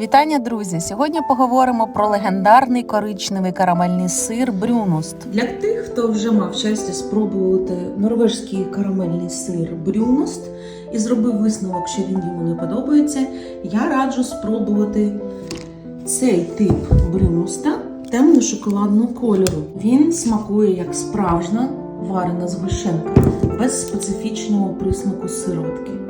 Вітання, друзі! Сьогодні поговоримо про легендарний коричневий карамельний сир Брюност. Для тих, хто вже мав щастя спробувати норвежський карамельний сир Брюност і зробив висновок, що він йому не подобається, я раджу спробувати цей тип брюноста темно-шоколадного кольору. Він смакує як справжня варена згущенка, без специфічного присмаку сироватки.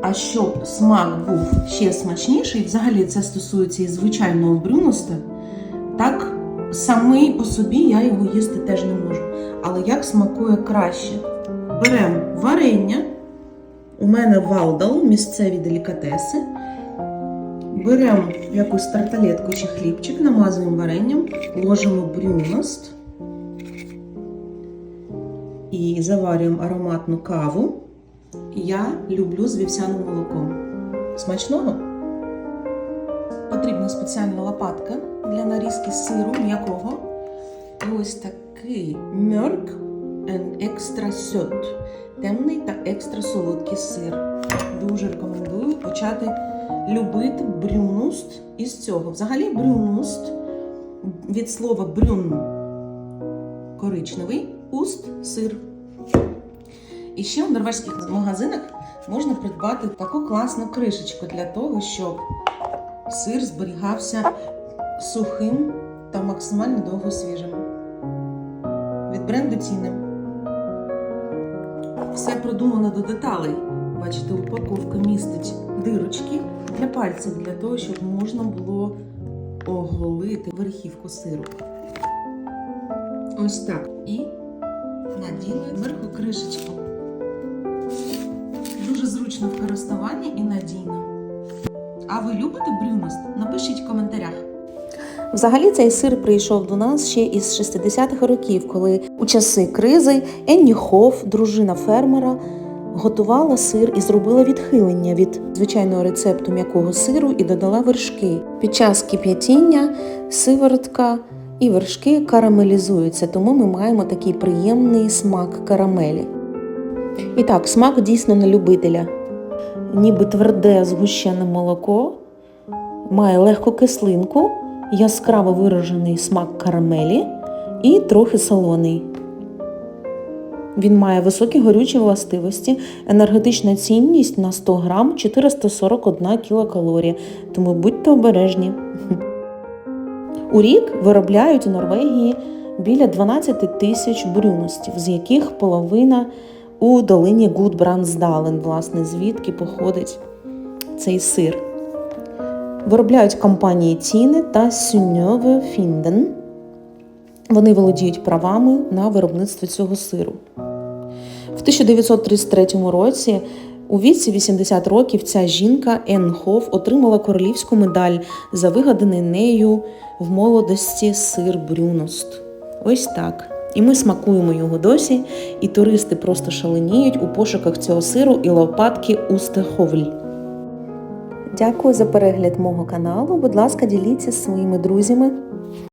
А щоб смак був ще смачніший, взагалі це стосується і звичайного брюноста, так самий по собі я його їсти теж не можу. Але як смакує краще? Беремо варення. У мене валдал, місцеві делікатеси. Беремо якусь тарталетку чи хлібчик, намазуємо варенням, ложимо брюност і заварюємо ароматну каву. Я люблю з вівсяним молоком. Смачного? Потрібна спеціальна лопатка для нарізки сиру м'якого. І ось такий мьорк екстра сьот. Темний та екстра солодкий сир. Дуже рекомендую почати любити брюност із цього. Взагалі, брюност від слова брюн коричневий, уст сир. І ще в норвезьких магазинах можна придбати таку класну кришечку для того, щоб сир зберігався сухим та максимально довго свіжим. Від бренду Тіне. Все продумано до деталей. Бачите, упаковка містить дирочки для пальців, для того, щоб можна було оголити верхівку сиру. Ось так. І наділи зверху кришечку. Дуже зручно в користуванні і надійно. А ви любите брюност? Напишіть в коментарях. Взагалі цей сир прийшов до нас ще із 60-х років, коли у часи кризи Енні Хофф, дружина фермера, готувала сир і зробила відхилення від звичайного рецепту м'якого сиру і додала вершки. Під час кип'ятіння сиворотка і вершки карамелізуються, тому ми маємо такий приємний смак карамелі. І так, смак дійсно на любителя. Ніби тверде згущене молоко, має легку кислинку, яскраво виражений смак карамелі і трохи солоний. Він має високі горючі властивості, енергетична цінність на 100 грам 441 кілокалорія, тому будьте обережні. У рік виробляють у Норвегії біля 12 тисяч брюностів, з яких половина у долині Гудбрандсдален, власне, звідки походить цей сир. Виробляють компанії Тіне та Сюньове Фінден. Вони володіють правами на виробництво цього сиру. В 1933 році у віці 80 років ця жінка Енн Хофф отримала королівську медаль за вигаданий нею в молодості сир Брюност. Ось так. І ми смакуємо його досі, і туристи просто шаленіють у пошуках цього сиру і лопатки у Стеховль. Дякую за перегляд мого каналу. Будь ласка, діліться з своїми друзями.